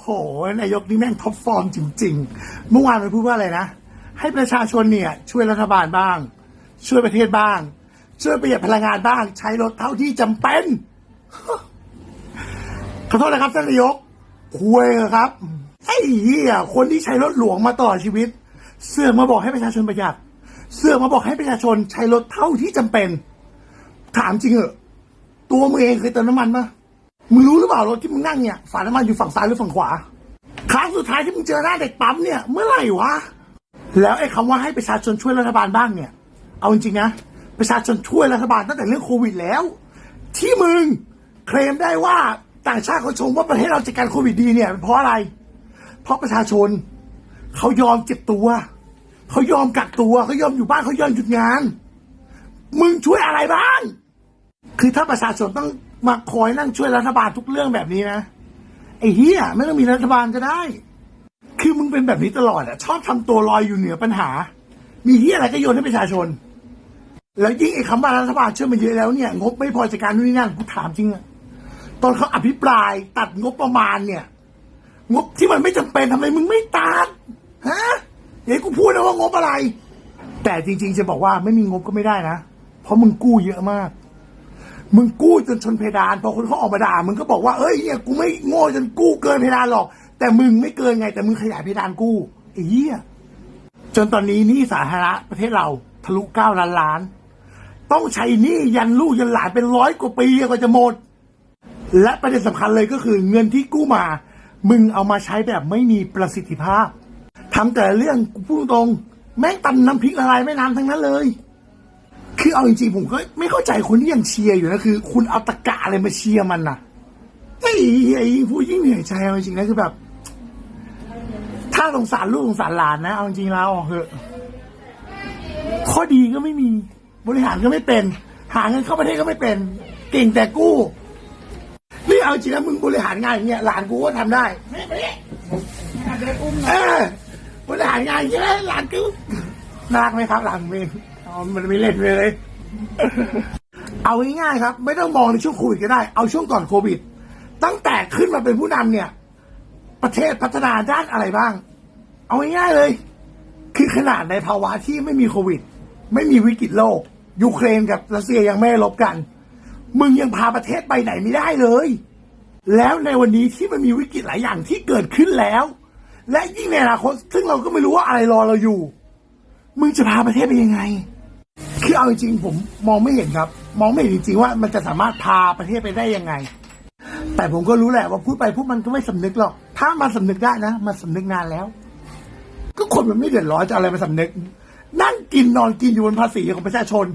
โห นายกนี่แม่งท็อปฟอร์มจริง ๆ เมื่อวานมันพูดว่าอะไรนะ ให้ประชาชนเนี่ย ช่วยรัฐบาลบ้าง ช่วยประเทศบ้าง ช่วยประหยัดพลังงานบ้าง ใช้รถเท่าที่จำเป็นขอโทษนะครับท่านนายกคุยเหรอครับ ไอ้เหี้ยคนที่ใช้รถหลวงมาตลอชีวิต เสื่อมาบอกให้ประชาชนประหยัด เสื่อมาบอกให้ประชาชนใช้รถเท่าที่จำเป็น ถามจริงเหอะตัวมึงเองเคยเติมน้ำมันปะ มึงรู้หรือเปล่ารถที่มึงนั่งเนี่ยฝาน้ำมันอยู่ฝั่งซ้ายหรือฝั่งขวา ครั้งสุดท้ายที่มึงเจอหน้าเด็กปั๊มเนี่ยเมื่อไหร่วะ แล้วไอ้คำว่าให้ประชาชนช่วยรัฐบาลบ้างเนี่ย เอาจริงๆนะ ประชาชนช่วยรัฐบาลตั้งแต่เรื่องโควิดแล้ว ที่มึงเคลมได้ว่าต่างชาติเขาชมว่าประเทศเราจัดการโควิดดีเนี่ยเป็นเพราะอะไร เพราะประชาชนเขายอมเจ็บตัว เขายอมกักตัวเขายอมอยู่บ้านเขายอมหยุดงาน มึงช่วยอะไรบ้าง คือถ้าประชาชนต้อง มาคอยนั่งช่วยรัฐบาลทุกเรื่องแบบนี้นะ ไอ้เฮียไม่ต้องมีรัฐบาลก็ได้ คือมึงเป็นแบบนี้ตลอดอะชอบทำตัวลอยอยู่เหนือปัญหา มีเฮียอะไรก็โยนให้ประชาชน แล้วยิ่งไอ้คำว่ารัฐบาลช่วยมาเยอะแล้วเนี่ย งบไม่พอจัดการนู่นนี่นั่นกูถามจริงอะตอนเขาอภิปรายตัดงบประมาณเนี่ย งบที่มันไม่จำเป็นทำไมมึงไม่ตัดฮะเดี๋ยวกูพูดนะว่างบอะไร แต่จริง ๆ จะบอกว่าไม่มีงบก็ไม่ได้นะ เพราะมึงกู้เยอะมาก มึงกู้จนชนเพดานพอคนเขาออกมาด่ามึงก็บอกว่าเอ้ยเนี่ยกูไม่โง่จนกู้เกินเพดานหรอก แต่มึงไม่เกินไง แต่มึงขยายเพดานกู้ไอ้เหี้ยจนตอนนี้หนี้สาธารณะประเทศเราทะลุเก้าล้านล้าน ต้องใช้หนี้ยันลูกยันหลานเป็นร้อยกว่าปีกว่าจะหมด และประเด็นสำคัญเลยก็คือเงินที่กู้มา มึงเอามาใช้แบบไม่มีประสิทธิภาพทำแต่เรื่องกูพูดตรง แม่งตำน้ำพริกละลายไม่น้ำทั้งนั้นเลย คือเอาจริงๆผมก็ไม่เข้าใจคนที่ยังเชียร์อยู่นะคือ คุณเอาตะกะอะไรมาเชียร์มันน่ะไอ้ไอ้ยิ่งพูดยิ่งเหนื่อยใจเอาจริงๆนะคือแบบ ถ้าสงสารลูกสงสารหลานนะเอาจริงๆแล้วเหอะข้อดีก็ไม่มี บริหารก็ไม่เป็น หาเงินเข้าประเทศก็ไม่เป็น เก่งแต่กู้นี่เอาจริงนะมึงบริหารงานอย่างเงี้ยหลานกูก็ทำได้ไม่ไม่เออบริหารงานอย่างเงี้ยหลานกูน่ารักไหมครับหลานมเอง อ๋อมันไม่เล่นเลย เอาง่ายๆครับ ไม่ต้องมองในช่วงโควิดก็ได้ เอาช่วงก่อนโควิด ตั้งแต่ขึ้นมาเป็นผู้นำเนี่ย ประเทศพัฒนาด้านอะไรบ้าง เอาง่ายๆเลย คือขนาดในภาวะที่ไม่มีโควิด ไม่มีวิกฤตโลก ยูเครนกับรัสเซียยังไม่รบกัน มึงยังพาประเทศไปไหนไม่ได้เลย แล้วในวันนี้ที่มันมีวิกฤตหลายอย่างที่เกิดขึ้นแล้ว และยิ่งในอนาคตซึ่งเราก็ไม่รู้ว่าอะไรรอเราอยู่ มึงจะพาประเทศไปยังไง คือเอาจริงๆผมมองไม่เห็นครับ มองไม่เห็นจริงๆว่ามันจะสามารถพาประเทศไปได้ยังไง แต่ผมก็รู้แหละว่าพูดไปพูดมันก็ไม่สำนึกหรอก ถ้ามันสำนึกได้นะมันสำนึกนานแล้ว ก็คนมันไม่เดือดร้อนจะอะไรมาสำนึก นั่งกินนอนกินอยู่บนภาษีของประชาชน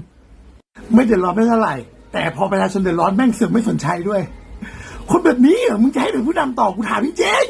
ไม่เดือดร้อนไม่เท่าไหร่ แต่พอประชาชนเดือดร้อนแม่งเสือกไม่สนใจด้วย คนแบบนี้เหรอมึงจะให้เป็นผู้นำต่อกูถามจริง